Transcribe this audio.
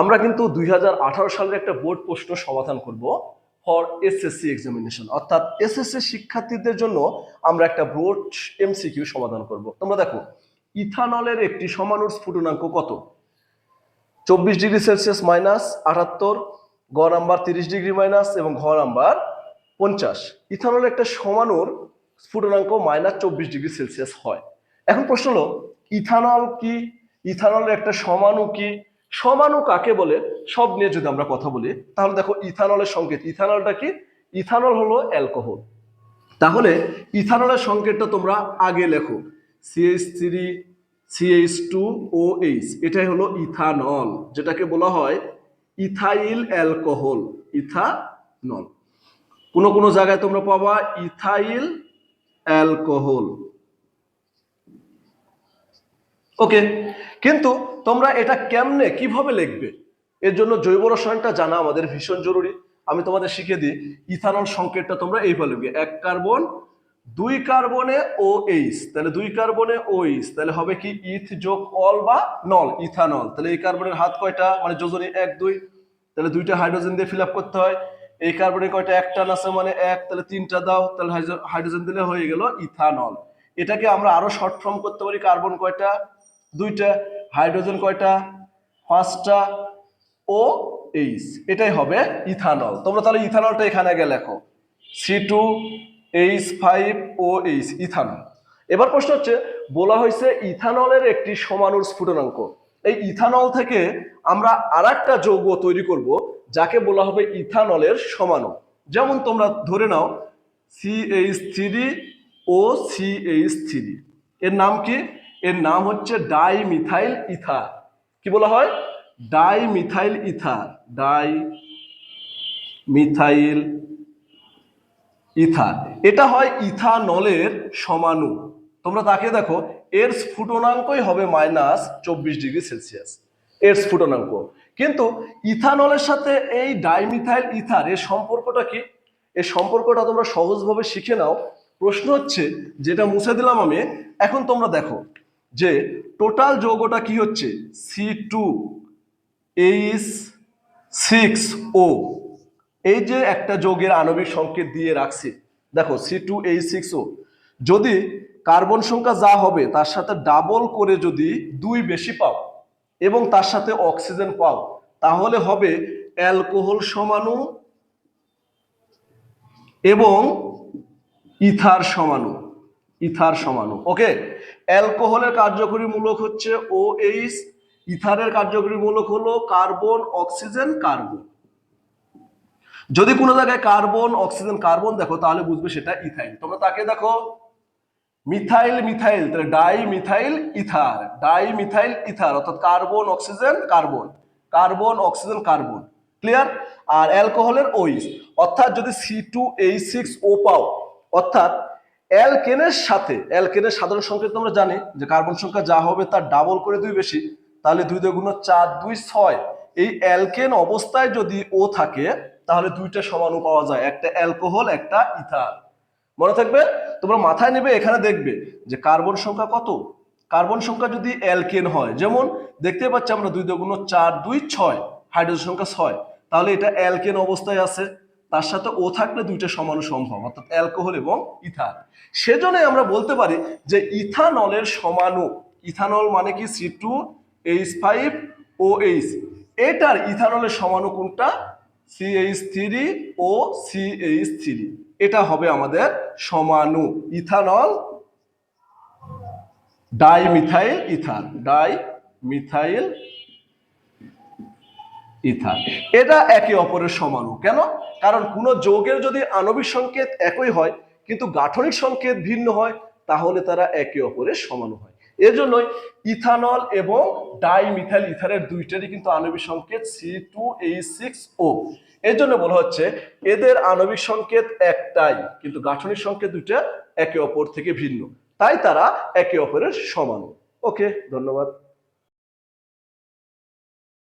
আমরা কিন্তু দুই হাজার আঠারো সালের একটা বোর্ড প্রশ্ন সমাধান করব ফর এসএসসি এক্সামিনেশন অর্থাৎ এসএসসি শিক্ষার্থীদের জন্য আমরা একটা বোর্ড এমসিকিউ সমাধান করব। তোমরা দেখো, ইথানলের একটি সমানুর স্ফুটনাঙ্ক কত? চব্বিশ ডিগ্রি সেলসিয়াস মাইনাস আটাত্তর, গ নাম্বার তিরিশ ডিগ্রি মাইনাস এবং ঘ নাম্বার পঞ্চাশ। ইথানলের একটা সমানুর স্ফুটনাঙ্ক মাইনাস চব্বিশ ডিগ্রি সেলসিয়াস হয়। এখন প্রশ্ন হলো, ইথানল কি? ইথানলের একটা সমাণু কি? সমাণু কাকে বলে? সব নিয়ে যদি আমরা কথা বলি, তাহলে দেখো ইথানলের সংকেত। ইথানলটা কি? ইথানল হলো অ্যালকোহল। তাহলে ইথানলের সংকেতটা তোমরা আগে লেখো। CH three CH two O H, এটাই হলো ইথানল, যেটাকে বলা হয় ইথাইল অ্যালকোহল, ইথানল। কোনো কোনো জায়গায় তোমরা পাবা ইথাইল অ্যালকোহল। ওকে, কিন্তু তোমরা এটা কেমনে, কীভাবে লিখবে? এর জন্য জৈব রসায়নটা জানা আমাদের ভীষণ জরুরি। আমি তোমাদের শিখিয়ে দিই, ইথানল সংকেতটা তোমরা এইভাবে লিখবে। এক কার্বন, দুই কার্বনে ও এইচ। তাহলে দুই কার্বনে ও এইচ, তাহলে হবে কি? ইথ যোগ অল বা নল, ইথানল। তাহলে এই কার্বনের হাত কয়টা? মানে যোজনী এক, দুই। তাহলে দুইটা হাইড্রোজেন দিয়ে ফিল আপ করতে হয়। এই কার্বনে কয়টা? একটা আছে মানে এক, তাহলে তিনটা দাও। তাহলে হাইড্রোজেন দিলে হয়ে গেল ইথানল। এটাকে আমরা আরও শর্ট ফর্ম করতে পারি, কার্বন কয়টা? দুইটা। হাইড্রোজেন কয়টা? পাঁচটা। O H. এটাই হবে ইথানল। তোমরা তাহলে ইথানলটা এখানে আগে লেখো। C two H five O H, ethanol. এবার প্রশ্ন হচ্ছে, বলা হয়েছে ইথানলের একটি সমানুর স্ফুটনাঙ্ক। এই ইথানল থেকে আমরা আর একটা যৌগ তৈরি করব, যাকে বলা হবে ইথানলের সমাণু যেমন তোমরা ধরে নাও CH three O CH three এর নাম কি? এর নাম হচ্ছে ডাই মিথাইল ইথার। কি বলা হয়? Di methyl ether. Di methyl ether. এটা হয় ইথানলের সমানু তোমরা তাকে দেখো, এর স্ফুটনাঙ্কই হবে মাইনাস চব্বিশ ডিগ্রি সেলসিয়াস। এর স্ফুটনাঙ্ক। কিন্তু ইথানলের সাথে এই ডাইমিথাইল ইথার, এর সম্পর্কটা কি? এর সম্পর্কটা তোমরা সহজভাবে শিখে নাও। প্রশ্ন হচ্ছে, যেটা মুছে দিলাম আমি, এখন তোমরা দেখো। যে টোটাল যৌগটা কি হচ্ছে? C two H six O এই যে একটা যোগের আণবিক সংকেত দিয়ে রাখছি। দেখো C two H six O যদি কার্বন সংখ্যা যা হবে, তার সাথে ডাবল করে যদি দুই বেশি পাও এবং তার সাথে অক্সিজেন পাও, তাহলে হবে অ্যালকোহল সমাণু এবং ইথার সমাণু ইথার সমাণু ওকে অ্যালকোহলের কার্যকরী মূলক হচ্ছে ও এইচ ইথারের কার্যকরী মূলক হলো কার্বন, অক্সিজেন, কার্বন। যদি কোনো জায়গায় কার্বন, অক্সিজেন, কার্বন দেখো, তাহলে বুঝবে সেটা ইথাইল। তোমরা তাকে দেখো। মিথাইল মিথাইল, তাহলে di methyl ether. Di methyl ether, অর্থাৎ carbon, oxygen, carbon. Carbon, oxygen, carbon. Clear আর অ্যালকোহলের ওইস অর্থাৎ যদি C two H six O পাও, অর্থাৎ অ্যালকেনের সাথে, অ্যালকেনের সাধারণ সংকেত আমরা জানি যে কার্বন সংখ্যা যা হবে তার ডাবল করে দুই বেশি, তাহলে দুই দুগুণ চার, দুই ছয়। এই অ্যালকেন অবস্থায় যদি ও থাকে, তাহলে দুইটা সমাণু পাওয়া যায়, একটা অ্যালকোহল, একটা ইথার। মনে থাকবে? তোমরা মাথায় নেবে, এখানে দেখবে যে কার্বন সংখ্যা কত? কার্বন সংখ্যা যদি অ্যালকেন হয়, যেমন দেখতে পাচ্ছি আমরা দুই দুগুণ চার, দুই ছয়, হাইড্রোজেন সংখ্যা ছয়, তাহলে এটা অ্যালকেন অবস্থায় আছে। তার সাথে ও থাকলে দুইটা সমানু সম্ভব, অর্থাৎ অ্যালকোহল এবং ইথার সেজন্যই আমরা বলতে পারি যে ইথানলের সমাণু ইথানল মানে কি? C two H five O H এটার ইথানলের সমাণু কোনটা? C H three O C H three এটা হবে আমাদের সমাণু ethanol dimethyl ether di methyl ether এটা একে অপরের সমাণু কেন? কারণ কোন যৌগের যদি আণবিক সংকেত একই হয়, কিন্তু গাঠনিক সংকেত ভিন্ন হয়, তাহলে তারা একে অপরের সমাণু হয়। এর জন্যই ইথানল এবং ডাইমিথাইল ইথারের দুইটারই কিন্তু আণবিক সংকেত C two H six O. এর জন্য বলা হচ্ছে এদের আণবিক সংকেত একটাই, কিন্তু গাঠনিক সংকেত দুইটা একে অপর থেকে ভিন্ন। তাই তারা একে অপরের সমান। ওকে, ধন্যবাদ।